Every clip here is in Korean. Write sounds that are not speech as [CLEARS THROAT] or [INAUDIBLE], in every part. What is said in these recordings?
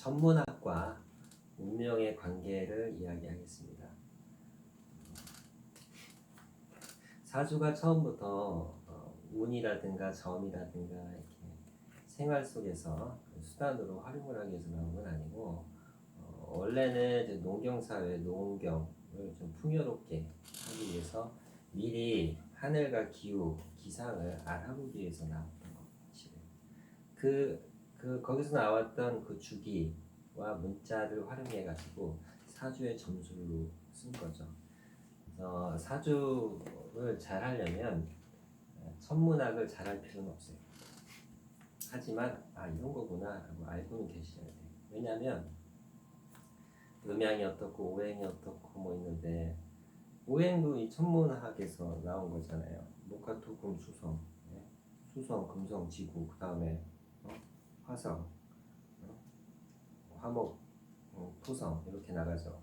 천문학과 운명의 관계를 이야기하겠습니다. 사주가 처음부터 어, 운이라든가 점이라든가 이렇게 생활 속에서 그 수단으로 활용을 하기 위해서 나온 건 아니고 어, 원래는 이제 농경 사회 농경을 좀 풍요롭게 하기 위해서 미리 하늘과 기후, 기상을 알아보기 위해서 나왔던 것 사실은. 그, 그 거기서 나왔던 그 주기와 문자를 활용해 가지고 사주의 점수로 쓴 거죠. 그래서 사주를 잘 하려면 어, 천문학을 잘 할 필요는 없어요. 하지만 아 이런 거구나라고 알고는 계셔야 돼요. 왜냐하면 음양이 어떻고 오행이 어떻고 뭐 있는데 오행도 이 천문학에서 나온 거잖아요. 목화토금 수성, 네? 수성, 금성, 지구, 그 다음에 어? 화성, 어? 화목, 어, 토성 이렇게 나가죠.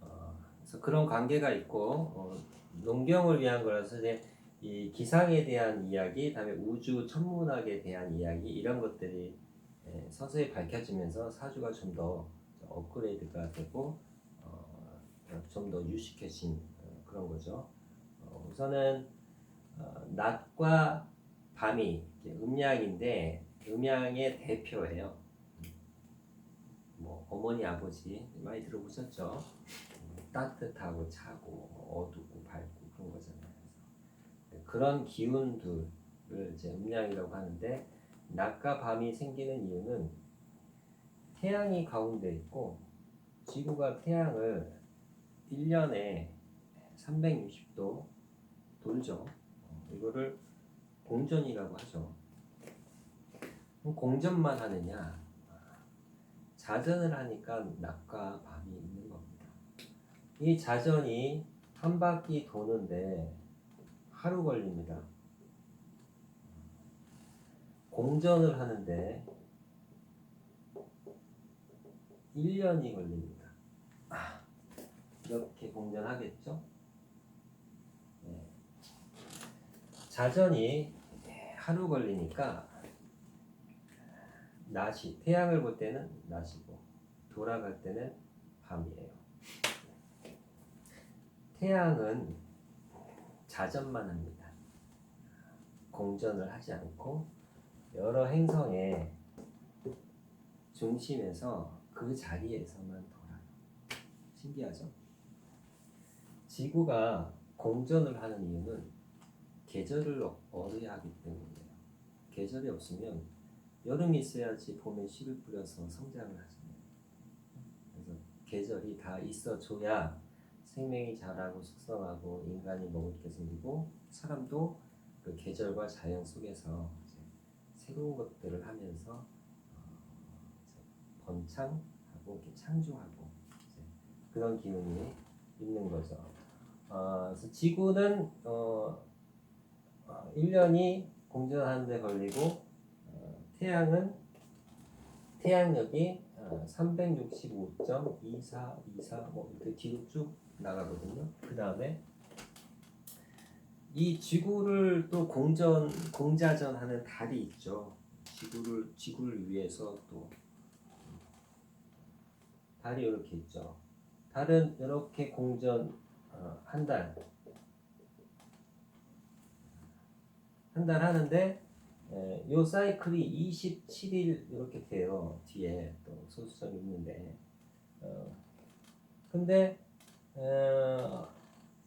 어, 그래서 그런 관계가 있고 어, 농경을 위한 거라서 이제 이 기상에 대한 이야기, 다음에 우주 천문학에 대한 이야기 이런 것들이 예, 서서히 밝혀지면서 사주가 좀 더 업그레이드가 되고 어, 좀더 유식해진 어, 그런 거죠. 어, 우선은 어, 낮과 밤이 음양인데 음양의 대표예요. 뭐 어머니 아버지 많이 들어보셨죠? 음, 따뜻하고 차고 뭐 어둡고 밝고 그런 거잖아요. 그런 기운들을 이제 음양이라고 하는데 낮과 밤이 생기는 이유는 태양이 가운데 있고 지구가 태양을 1년에 360도 돌죠. 어, 이거를 공전이라고 하죠. 공전만 하느냐? 자전을 하니까 낮과 밤이 있는 겁니다. 이 자전이 한 바퀴 도는데 하루 걸립니다. 공전을 하는데 1년이 걸립니다. 아, 이렇게 공전하겠죠? 네. 자전이 하루 걸리니까 낮이 태양을 볼 때는 낮이고 돌아갈 때는 밤이에요. 태양은 자전만 합니다. 공전을 하지 않고 여러 행성의 중심에서 그 자리에서만 돌아요. 신기하죠? 지구가 공전을 하는 이유는 계절을 얻어야 하기 때문이에요. 계절이 없으면 여름이 있어야지 봄에 씨를 뿌려서 성장을 하잖아요. 그래서 계절이 다 있어줘야 생명이 자라고 숙성하고 인간이 먹을 게 생기고 사람도 그 계절과 자연 속에서 새로운 것들을 하면서 어, 번창하고 창조하고 그런 기운이 있는 거죠. 어, 그래서 지구는 어, 어, 1년이 공전하는 데 걸리고 어, 태양은 태양력이 어, 365.2424뭐 이렇게 뒤로 쭉 나가거든요. 그 다음에 이 지구를 또 공전 공자전하는 달이 있죠. 지구를 지구를 위해서 또 달이 이렇게 있죠. 달은 이렇게 공전 어, 한 달, 한 달 하는데 에, 요 사이클이 27일 이렇게 돼요. 뒤에 또 소수점이 있는데, 어, 근데 어,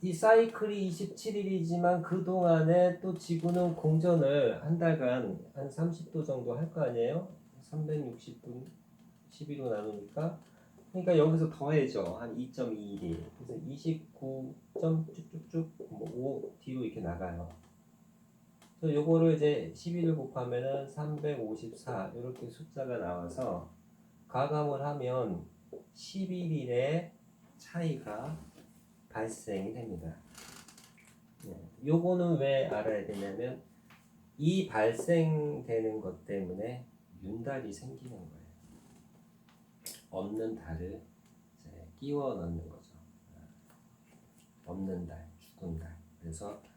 이 사이클이 27일이지만 그 동안에 또 지구는 공전을 한 달간 한 30도 정도 할 거 아니에요? 360분 12로 나누니까 그러니까 여기서 더해져 한 2.21일 그래서 29 점 쭉쭉쭉 뭐 5 뒤로 이렇게 나가요. 그래서 요거를 이제 11을 곱하면은 354 이렇게 숫자가 나와서 가감을 하면 11일의 차이가 발생이 됩니다. 네. 요거는 왜 알아야 되냐면 이 발생되는 것 때문에 윤달이 생기는 거예요. 없는 달을 끼워 넣는 거죠. 없는 달, 죽은 달. 그래서 어,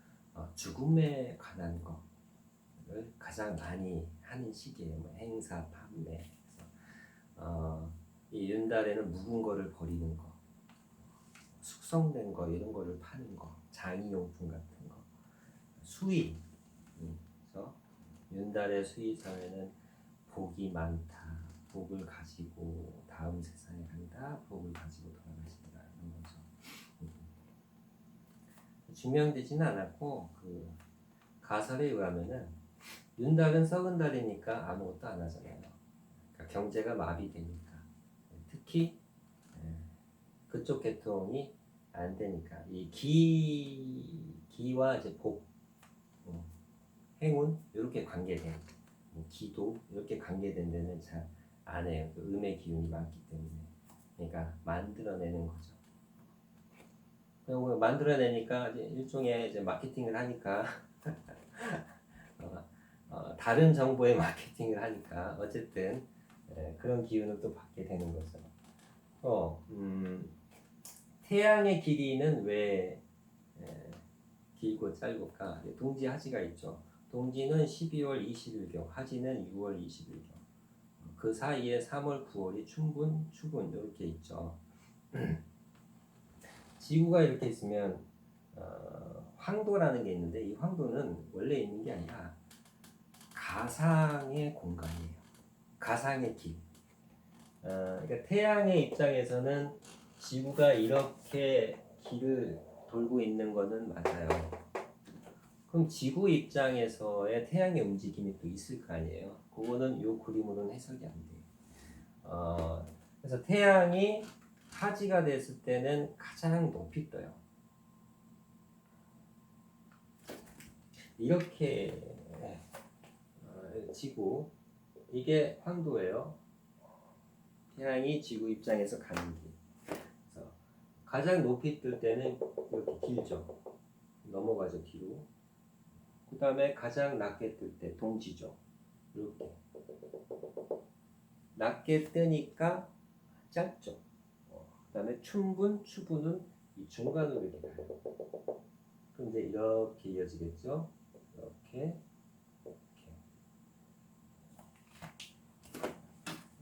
죽음에 관한 거를 가장 많이 하는 시기에 뭐 행사, 판매. 그래서 이 윤달에는 묵은 거를 버리는 거, 숙성된 거 이런 거를 파는 거, 장의용품 같은 거, 수의. 음, 그래서 윤달의 수의사회는 복이 많다. 복을 가지고 다음 세상에 간다. 복을 가지고 돌아가신다. 이런 거죠. 음. 증명되지는 않았고 그 가설에 의하면은 윤달은 썩은 달이니까 아무것도 안 하잖아요. 그러니까 경제가 마비되니까 특히 예, 그쪽 계통이 안 되니까 이 기 기와 이제 복 음, 행운 이렇게 관계된 뭐 기도 이렇게 관계된 데는 잘 안 해요. 그 음의 기운이 많기 때문에 그러니까 만들어내는 거죠. 만들어내니까 이제 일종의 이제 마케팅을 하니까 [LAUGHS] 어, 어, 다른 정보의 마케팅을 하니까 어쨌든 예, 그런 기운을 또 받게 되는 거죠. 어, 음, 태양의 길이는 왜 예, 길고 짧을까? 동지 하지가 있죠. 동지는 12월 20일경, 하지는 6월 20일경. 그 사이에 3월, 9월이 춘분, 추분 이렇게 있죠. [CLEARS THROAT] 지구가 이렇게 있으면 어, 황도라는 게 있는데 이 황도는 원래 있는 게 아니라 가상의 공간이에요. 가상의 길. 어, 그러니까 태양의 입장에서는 지구가 이렇게 길을 돌고 있는 거는 맞아요. 그럼 지구 입장에서의 태양의 움직임이 또 있을 거 아니에요. 그거는 이 그림으로는 해석이 안 돼요. 어, 그래서 태양이 하지가 됐을 때는 가장 높이 떠요. 이렇게 어, 지구 이게 황도예요. 태양이 지구 입장에서 가는 길. 그래서 가장 높이 뜰 때는 이렇게 길죠. 넘어가죠 뒤로. 그 다음에 가장 낮게 뜰 때 동지죠. 이렇게 낮게 뜨니까 짧죠. 그 다음에 춘분, 추분은 이 중간으로 이렇게 가요. 그럼 이제 이렇게 이어지겠죠. 이렇게 이렇게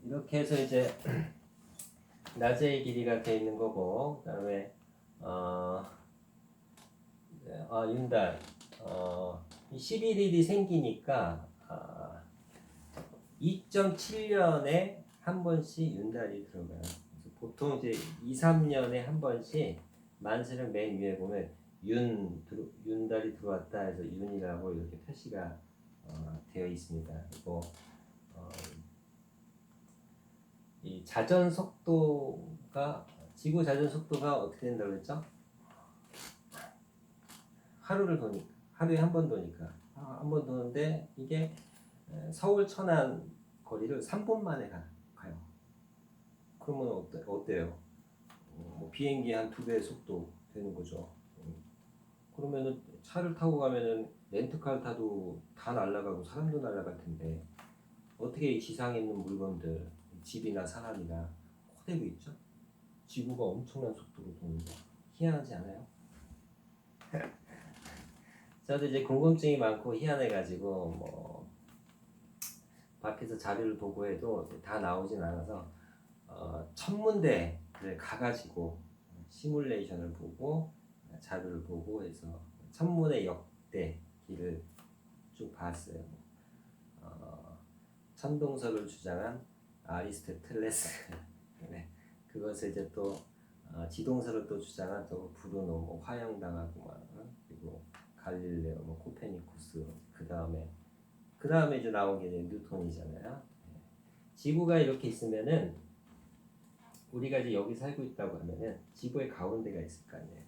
이렇게 해서 이제 [CLEARS THROAT] 낮의 길이가 돼 있는 거고 그다음에 어, 네, 아 윤달 어, 11일이 생기니까 아, 2.7년에 한 번씩 윤달이 들어가요. 보통 이제 2, 3년에 한 번씩 만세를 맨 위에 보면 윤 들어, 윤달이 들어왔다 해서 윤이라고 이렇게 표시가 어, 되어 있습니다. 그리고 어, 이 자전 속도가 지구 자전 속도가 어떻게 된다고 그랬죠? 하루를 도니까 하루에 한 번 도니까 아, 한번 도는데 이게 에, 서울 천안 거리를 3분 만에 가. 그러면 어때, 어때요? 어, 뭐 비행기 한 두 배 속도 되는 거죠. 음. 그러면은 차를 타고 가면은 렌트카를 타도 다 날아가고 사람도 날아갈 텐데 어떻게 이 지상에 있는 물건들 집이나 사람이나 코대고 있죠? 지구가 엄청난 속도로 도는 거 희한하지 않아요? [LAUGHS] 저도 이제 궁금증이 많고 희한해가지고 뭐 밖에서 자료를 보고 해도 다 나오진 않아서 어, 천문대를 가가지고 시뮬레이션을 보고 자료를 보고 해서 천문의 역대 길을 쭉 봤어요. 어, 천동설을 주장한 아리스토텔레스 [LAUGHS] 네, 그것을 이제 또 어, 지동설을 또 주장한 또 브루노 뭐 화형당하고 막 어? 그리고 갈릴레오 뭐 코페니쿠스 그 다음에 그 다음에 이제 나온 게 이제 뉴턴이잖아요. 네. 지구가 이렇게 있으면은 우리가 이제 여기 살고 있다고 하면은 지구의 가운데가 있을 거 아니에요.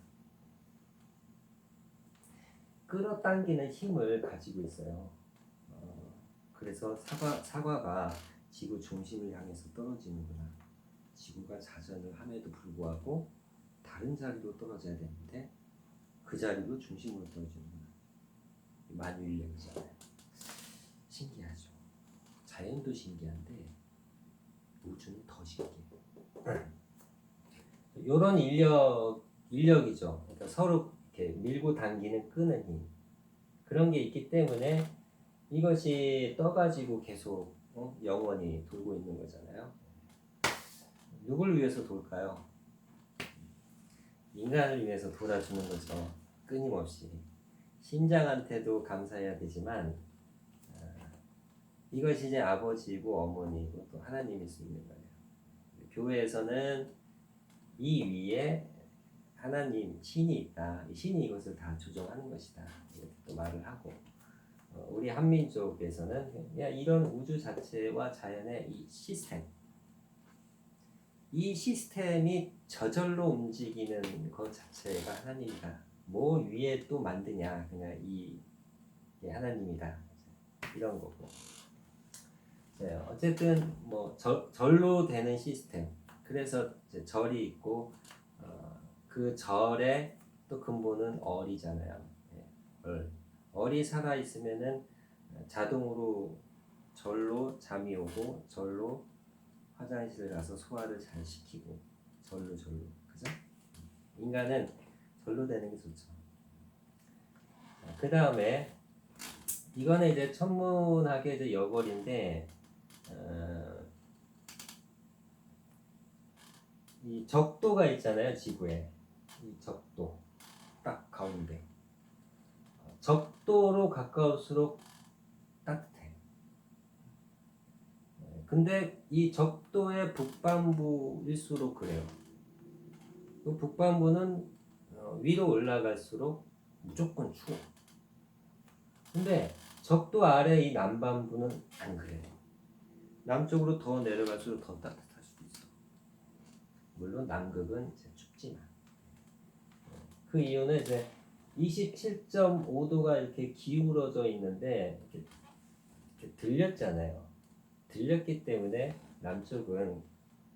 끌어당기는 힘을 가지고 있어요. 어, 그래서 사과 사과가 지구 중심을 향해서 떨어지는구나. 지구가 자전을 함에도 불구하고 다른 자리로 떨어져야 되는데 그 자리로 중심으로 떨어지는구나. 만유인력이잖아요. 신기하죠. 자연도 신기한데 우주는 더 신기해. 이런 인력 인력이죠. 그러니까 서로 이렇게 밀고 당기는 끄는 힘 그런 게 있기 때문에 이것이 떠가지고 계속 어? 영원히 돌고 있는 거잖아요. 누굴 위해서 돌까요? 인간을 위해서 돌아주는 거죠. 끊임없이. 심장한테도 감사해야 되지만 아, 이것이 이제 아버지이고 어머니이고 또 하나님일 수 있는 거예요. 교회에서는 이 위에 하나님 신이 있다. 이 신이 이것을 다 조정하는 것이다. 이렇게 또 말을 하고 어, 우리 한민족에서는 그냥 이런 우주 자체와 자연의 이 시스템 이 시스템이 저절로 움직이는 것 자체가 하나님이다. 뭐 위에 또 만드냐 그냥 이 하나님이다 이런 거고. 네, 어쨌든 뭐 절, 절로 되는 시스템. 그래서 이제 절이 있고 어, 그 절의 또 근본은 얼이잖아요. 네, 얼. 얼이 살아 있으면은 자동으로 절로 잠이 오고 절로 화장실을 가서 소화를 잘 시키고 절로 절로 그죠? 인간은 절로 되는 게 좋죠. 그 다음에 이거는 이제 천문학의 이제 여벌인데 어, 이 적도가 있잖아요 지구에 이 적도 딱 가운데 적도로 가까울수록 따뜻해. 네, 근데 이 적도의 북반부일수록 그래요. 그 북반부는 어, 위로 올라갈수록 무조건 추워. 근데 적도 아래 이 남반부는 안 그래요. 남쪽으로 더 내려갈수록 더 따뜻할 수도 있어. 물론 남극은 이제 춥지만. 그 이유는 이제 27.5도가 이렇게 기울어져 있는데 이렇게, 이렇게 들렸잖아요. 들렸기 때문에 남쪽은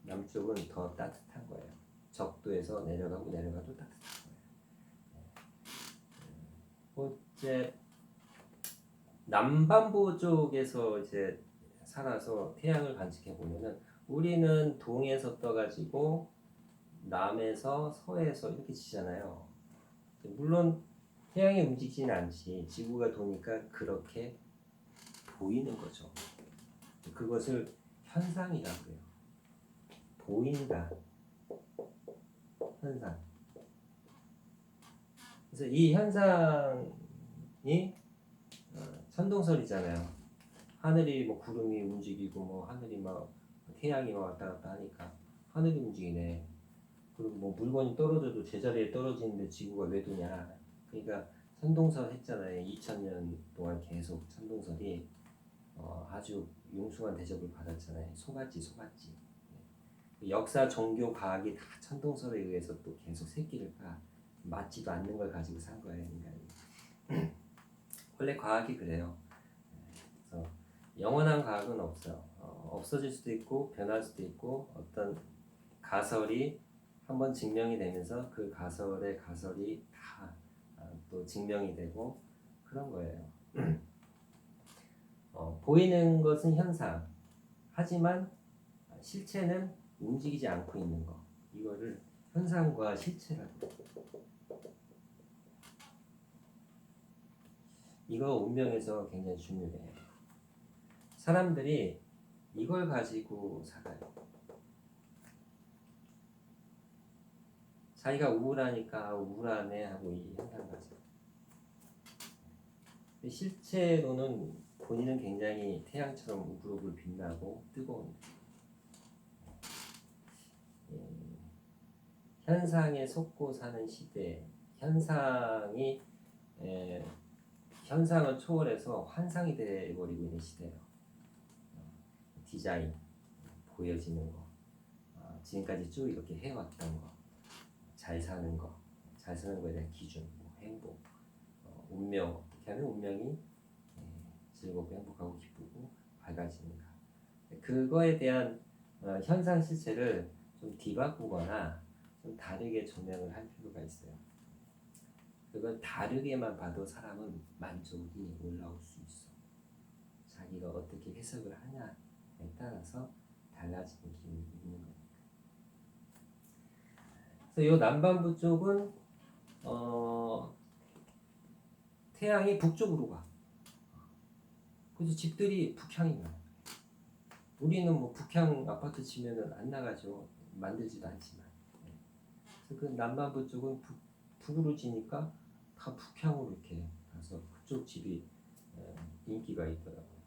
남쪽은 더 따뜻한 거예요. 적도에서 내려가고 내려가도 따뜻한 거예요. 뭐 이제 남반부 쪽에서 이제 살아서 태양을 관측해 보면은 우리는 동에서 떠가지고 남에서 서에서 이렇게 지잖아요. 물론 태양이 움직이진 않지 지구가 도니까 그렇게 보이는 거죠. 그것을 현상이라고 해요. 보인다. 현상. 그래서 이 현상이 어, 천동설이잖아요. 하늘이 뭐 구름이 움직이고 뭐 하늘이 막 태양이 막 왔다 갔다 하니까 하늘이 움직이네. 그리고 뭐 물건이 떨어져도 제자리에 떨어지는데 지구가 왜 도냐. 그러니까 천동설 했잖아요. 2000년 동안 계속 천동설이 어, 아주 융숭한 대접을 받았잖아요. 속았지, 속았지. 네. 역사, 종교, 과학이 다 천동설에 의해서 또 계속 새끼를 까 맞지도 않는 걸 가지고 산 거예요, 인간이. [CLEARS THROAT] 원래 과학이 그래요. 영원한 과학은 없어요. 어, 없어질 수도 있고 변할 수도 있고 어떤 가설이 한번 증명이 되면서 그 가설의 가설이 다 또 증명이 되고 그런 거예요. [CLEARS THROAT] 어, 보이는 것은 현상. 하지만 실체는 움직이지 않고 있는 거. 이거를 현상과 실체라고. 이거 운명에서 굉장히 중요해요. 사람들이 이걸 가지고 살아요. 자기가 우울하니까 우울하네 하고 이 현상 가지고. 실제로는 본인은 굉장히 태양처럼 우글우글 빛나고 뜨거운 음, 현상에 속고 사는 시대 현상이 에, 현상을 초월해서 환상이 되어버리고 있는 시대예요 어, 디자인 보여지는 거 어, 지금까지 쭉 이렇게 해왔던 거잘 사는 거잘 사는 거에 대한 기준 뭐 행복 어, 운명 어떻게 하면 운명이 즐겁고 행복하고 기쁘고 밝아지는가. 그거에 대한 어, 현상 실체를 좀 뒤바꾸거나 좀 다르게 조명을 할 필요가 있어요. 그걸 다르게만 봐도 사람은 만족이 올라올 수 있어. 자기가 어떻게 해석을 하냐에 따라서 달라지는 기운이 있는 거니까. 그래서 이 남반부 쪽은 어, 태양이 북쪽으로 가. 그래서 집들이 북향이 나요. 우리는 뭐 북향 아파트 치면은 안 나가죠. 만들지도 않지만 예. 그래서 그 남반부 쪽은 북, 북으로 지니까 다 북향으로 이렇게 가서 그쪽 집이 예, 인기가 있더라고요.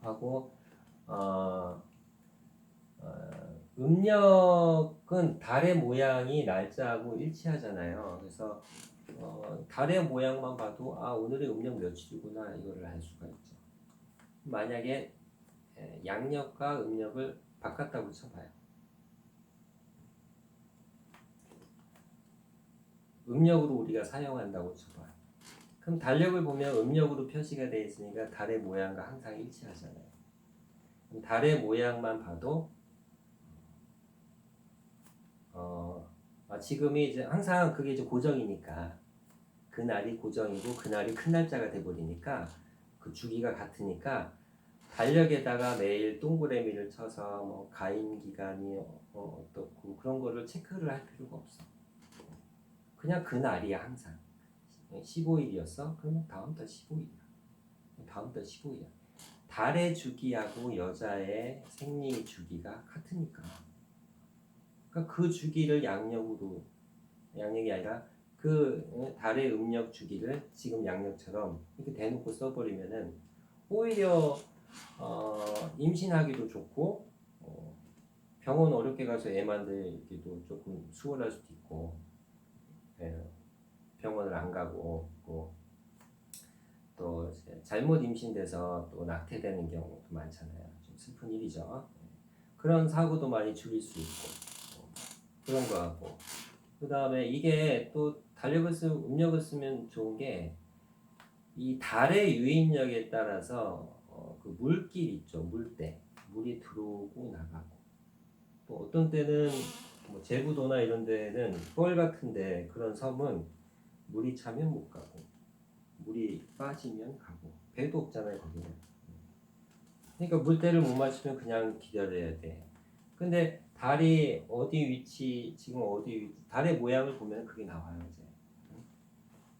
하고 어, 어, 음력은 달의 모양이 날짜하고 일치하잖아요. 그래서 어, 달의 모양만 봐도 아 오늘의 음력 며칠이구나 이거를 알 수가 있죠. 만약에 에, 양력과 음력을 바꿨다 붙여봐요. 음력으로 우리가 사용한다고 쳐봐요. 그럼 달력을 보면 음력으로 표시가 되어 있으니까 달의 모양과 항상 일치하잖아요. 그럼 달의 모양만 봐도 어, 아, 지금이 이제 항상 그게 이제 고정이니까 그 날이 고정이고 그 날이 큰 날짜가 돼 버리니까 그 주기가 같으니까 달력에다가 매일 동그라미를 쳐서 뭐 가임 기간이 어, 어떻고 그런 거를 체크를 할 필요가 없어. 그냥 그 날이야 항상. 15일이었어? 그러면 다음 달 15일이야. 다음 달 15일이야. 달의 주기하고 여자의 생리 주기가 같으니까. 그러니까 그 주기를 양력으로 양력이 아니라 그 어, 달의 음력 주기를 지금 양력처럼 이렇게 대놓고 써버리면은 오히려 어, 임신하기도 좋고 어, 병원 어렵게 가서 애 만들기도 조금 수월할 수도 있고 예, 병원을 안 가고 또, 또 잘못 임신돼서 또 낙태되는 경우도 많잖아요. 좀 슬픈 일이죠. 예. 그런 사고도 많이 줄일 수 있고 어, 그런 거 하고 그 다음에 이게 또 달력을 쓰 음력을 쓰면 좋은 게 이 달의 유인력에 따라서 어, 그 물길 있죠 물때 물이 들어오고 나가고 또 어떤 때는 뭐 제부도나 이런 데는 뻘 같은데 그런 섬은 물이 차면 못 가고 물이 빠지면 가고 배도 없잖아요 거기는. 그러니까 물때를 못 맞추면 그냥 기다려야 돼. 근데 달이 어디 위치 지금 어디 위치 달의 모양을 보면 그게 나와요 이제.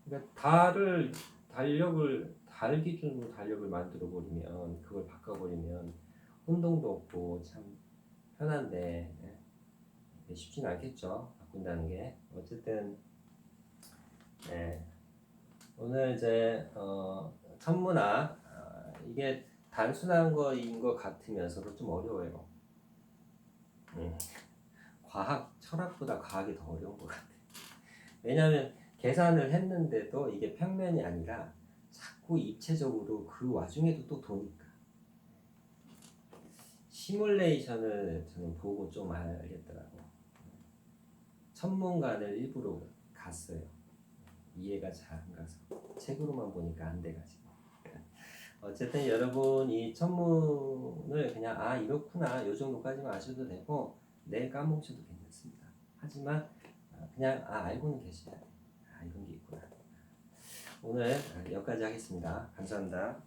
그러니까 달을 달력을 달 기준으로 달력을 만들어 버리면 그걸 바꿔 버리면 혼동도 없고 참 편한데 예. 쉽진 않겠죠 바꾼다는 게. 어쨌든 예. 오늘 이제 어, 천문학 아, 이게 단순한 거인 것 같으면서도 좀 어려워요. 음. 과학 철학보다 과학이 더 어려운 것 같아. 왜냐하면 계산을 했는데도 이게 평면이 아니라 자꾸 입체적으로 그 와중에도 또 도니까. 시뮬레이션을 저는 보고 좀 알겠더라고. 천문관을 일부러 갔어요. 이해가 잘 안 가서 책으로만 보니까 안 돼가지고. 어쨌든 여러분 이 천문을 그냥 아 이렇구나 요 정도까지만 아셔도 되고 내일 까먹으셔도 괜찮습니다. 하지만 아, 그냥 아 알고는 계셔야 돼. 아 이런 게 있구나. 오늘 여기까지 하겠습니다. 감사합니다.